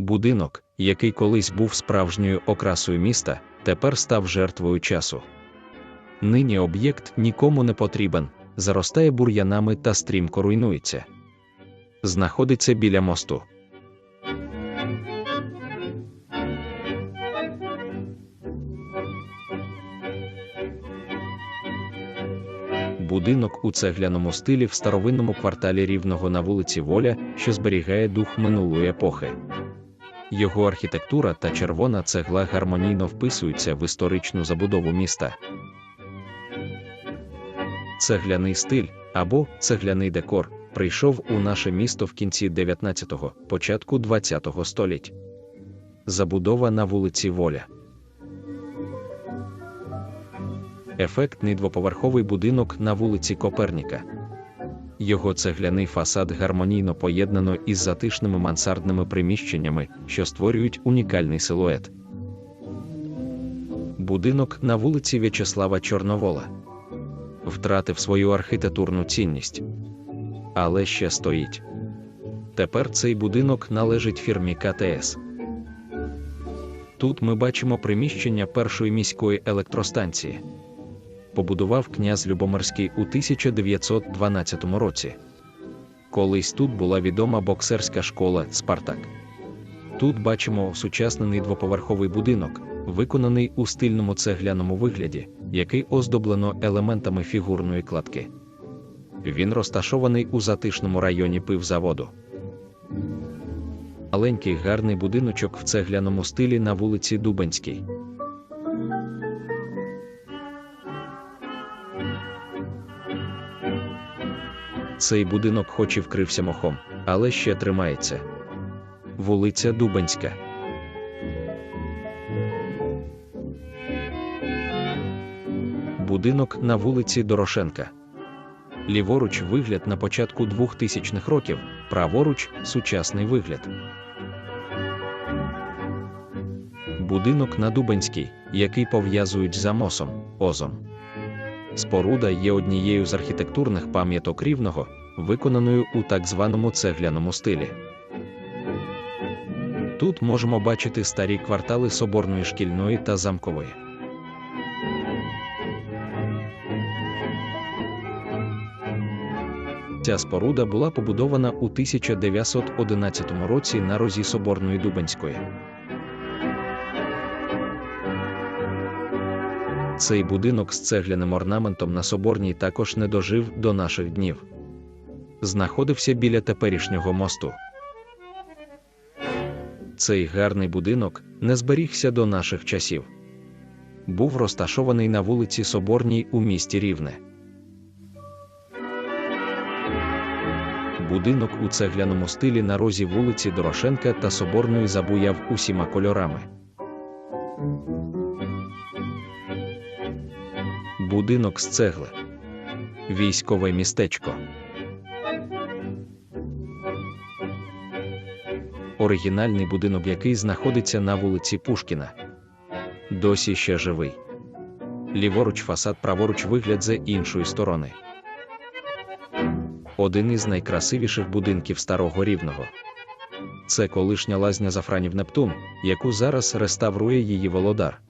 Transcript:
Будинок, який колись був справжньою окрасою міста, тепер став жертвою часу. Нині об'єкт нікому не потрібен, заростає бур'янами та стрімко руйнується. Знаходиться біля мосту. Будинок у цегляному стилі в старовинному кварталі рівного на вулиці Воля, що зберігає дух минулої епохи. Його архітектура та червона цегла гармонійно вписуються в історичну забудову міста. Цегляний стиль або цегляний декор прийшов у наше місто в кінці 19-го, початку 20-го століть. Забудова на вулиці Воля. Ефектний двоповерховий будинок на вулиці Коперніка. Його цегляний фасад гармонійно поєднано із затишними мансардними приміщеннями, що створюють унікальний силует. Будинок на вулиці В'ячеслава Чорновола втратив свою архітектурну цінність. Але ще стоїть. Тепер цей будинок належить фірмі КТС. Тут ми бачимо приміщення першої міської електростанції. Побудував князь Любомирський у 1912 році. Колись тут була відома боксерська школа Спартак. Тут бачимо осучаснений двоповерховий будинок, виконаний у стильному цегляному вигляді, який оздоблено елементами фігурної кладки. Він розташований у затишному районі пивзаводу. Маленький гарний будиночок в цегляному стилі на вулиці Дубенській. Цей будинок хоч і вкрився мохом, але ще тримається. Вулиця Дубенська. Будинок на вулиці Дорошенка. Ліворуч вигляд на початку 2000-х років, праворуч сучасний вигляд. Будинок на Дубенській, який пов'язують з Амосом, Озом. Споруда є однією з архітектурних пам'яток рівного, виконаною у так званому цегляному стилі. Тут можемо бачити старі квартали Соборної шкільної та замкової. Ця споруда була побудована у 1911 році на розі Соборної Дубенської. Цей будинок з цегляним орнаментом на Соборній також не дожив до наших днів. Знаходився біля теперішнього мосту. Цей гарний будинок не зберігся до наших часів. Був розташований на вулиці Соборній у місті Рівне. Будинок у цегляному стилі на розі вулиці Дорошенка та Соборної забуяв усіма кольорами. Будинок з цегли. Військове містечко. Оригінальний будинок, який знаходиться на вулиці Пушкіна. Досі ще живий. Ліворуч фасад, праворуч вигляд з іншої сторони. Один із найкрасивіших будинків старого рівного. Це колишня лазня Зафранів Нептун, яку зараз реставрує її володар.